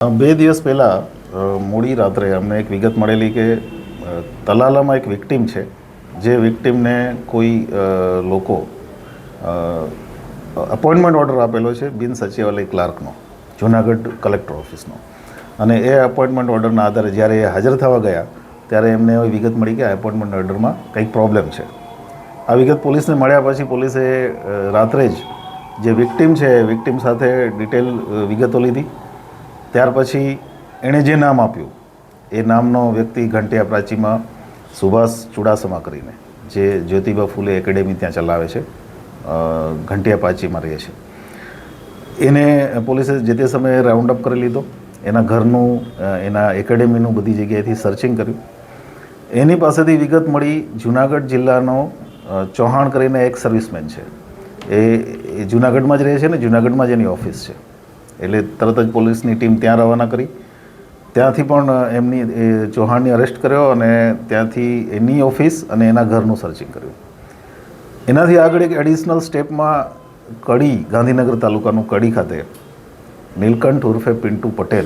બે દિવસ પહેલાં મોડી રાત્રે અમને એક વિગત મળેલી કે તલાલામાં એક વિક્ટીમ છે, જે વિક્ટીમને કોઈ લોકો અપોઇન્ટમેન્ટ ઓર્ડર આપેલો છે બિન સચિવાલય ક્લાર્કનો, જુનાગઢ કલેક્ટર ઓફિસનો. અને એ અપોઇન્ટમેન્ટ ઓર્ડરના આધારે જ્યારે એ હાજર થવા ગયા, ત્યારે એમને એવી વિગત મળી કે આ એપોઇન્ટમેન્ટ ઓર્ડરમાં કંઈક પ્રોબ્લેમ છે. આ વિગત પોલીસને મળ્યા પછી પોલીસે રાત્રે જ જે વિક્ટીમ છે, વિક્ટીમ સાથે ડિટેલ વિગતો લીધી. ત્યાર પછી એણે જે નામ આપ્યું, એ નામનો વ્યક્તિ ઘંટિયા પ્રાચીમાં સુભાષ ચુડાસમા કરીને, જે જ્યોતિબા ફૂલે એકેડેમી ત્યાં ચલાવે છે ઘંટિયા પ્રાચીમાં રહે છે. એને પોલીસે જે તે સમયે રાઉન્ડ અપ કરી લીધો, એના ઘરનું એના એકેડેમીનું બધી જગ્યાએથી સર્ચિંગ કર્યું. એની પાસેથી વિગત મળી જુનાગઢ જિલ્લાનો ચૌહાણ કરીને એક સર્વિસમેન છે. એ જુનાગઢમાં જ રહે છે ને, જુનાગઢમાં જ એની ઓફિસ છે. એટલે તરત જ પોલીસની ટીમ ત્યાં રવાના કરી. ત્યાંથી પણ એમની એ ચૌહાણને અરેસ્ટ કર્યો અને ત્યાંથી એની ઓફિસ અને એના ઘરનું સર્ચિંગ કર્યું. એનાથી આગળ એક એડિશનલ સ્ટેપમાં કડી, ગાંધીનગર તાલુકાનું કડી ખાતે નીલકંઠ ઉર્ફે પિન્ટુ પટેલ,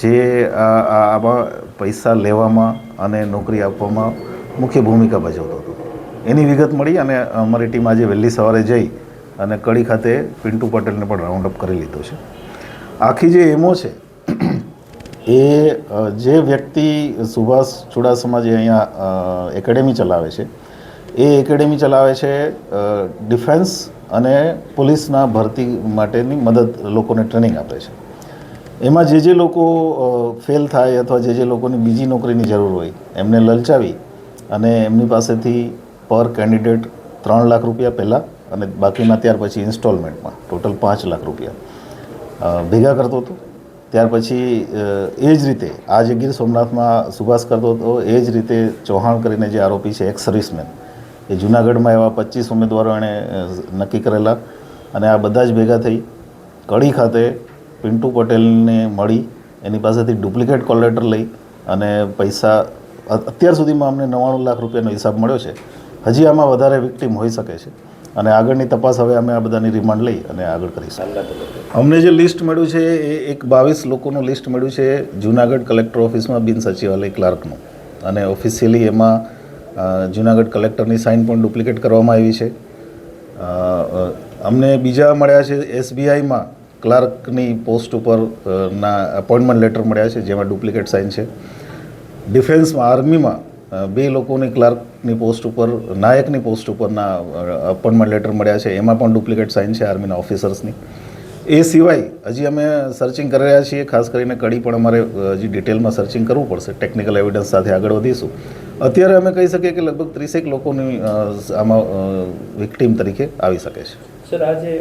જે આ, આ- આમાં પૈસા લેવામાં અને નોકરી આપવામાં મુખ્ય ભૂમિકા ભજવતો હતો. એની વિગત મળી અને અમારી ટીમ આજે વહેલી સવારે જઈ અને કડી ખાતે પિન્ટુ પટેલને પણ રાઉન્ડ અપ કરી લીધો છે. આખી જે એમો છે, એ જે વ્યક્તિ સુભાષ ચુડાસમા જે અહીંયા એકેડેમી ચલાવે છે, એ એકેડેમી ચલાવે છે ડિફેન્સ અને પોલીસના ભરતી માટેની મદદ લોકોને ટ્રેનિંગ આપે છે. એમાં જે જે લોકો ફેલ થાય અથવા જે જે લોકોની બીજી નોકરીની જરૂર હોય, એમને લલચાવી અને એમની પાસેથી પર કેન્ડિડેટ ત્રણ લાખ રૂપિયા પહેલાં અને બાકીના ત્યાર પછી ઇન્સ્ટોલમેન્ટમાં, ટોટલ પાંચ લાખ રૂપિયા. ભેગા કરતો હતો. ત્યાર પછી એ જ રીતે, આ જે ગીર સોમનાથમાં સુભાષ કરતો હતો, એ જ રીતે ચૌહાણ કરીને જે આરોપી છે એક્સ સર્વિસમેન એ જુનાગઢમાં એવા પચીસ ઉમેદવારો એણે નક્કી કરેલા. અને આ બધા જ ભેગા થઈ, કડી ખાતે પિન્ટુ પટેલને મળી, એની પાસેથી ડુપ્લિકેટ કોલ લેટર લઈ અને પૈસા અત્યાર સુધીમાં અમને નવ્વાણું લાખ રૂપિયાનો હિસાબ મળ્યો છે. હજી આમાં વધારે વિક્ટીમ હોઈ શકે છે. અને આગળની તપાસ હવે અમે આ બધાની રિમાન્ડ લઈ અને આગળ કરીશું. અમને જે લિસ્ટ મળ્યું છે, એ એક બાવીસ લોકોનું લિસ્ટ મળ્યું છે, જુનાગઢ કલેક્ટર ઓફિસમાં બિન સચિવાલય ક્લાર્કનું. અને ઓફિશિયલી એમાં જુનાગઢ કલેક્ટરની સાઇન પણ ડુપ્લિકેટ કરવામાં આવી છે. અમને બીજા મળ્યા છે, એસબીઆઈમાં ક્લાર્કની પોસ્ટ ઉપર ના, અપોઇન્ટમેન્ટ લેટર મળ્યા છે, જેમાં ડુપ્લિકેટ સાઇન છે. ડિફેન્સમાં આર્મીમાં બે લોકોની ક્લાર્કની પોસ્ટ ઉપર, નાયકની પોસ્ટ ઉપરના અપોઇન્ટમેન્ટ લેટર મળ્યા છે. એમાં પણ ડુપ્લિકેટ સાઇન છે આર્મીના ઓફિસર્સની. એ સિવાય હજી અમે સર્ચિંગ કરી રહ્યા છીએ. ખાસ કરીને કડી પણ અમારે હજી ડિટેલમાં સર્ચિંગ કરવું પડશે. ટેકનિકલ એવિડન્સ સાથે આગળ વધીશું. અત્યારે અમે કહી શકીએ કે લગભગ ત્રીસેક લોકોની આમાં વિક્ટીમ તરીકે આવી શકે છે. સર આ જે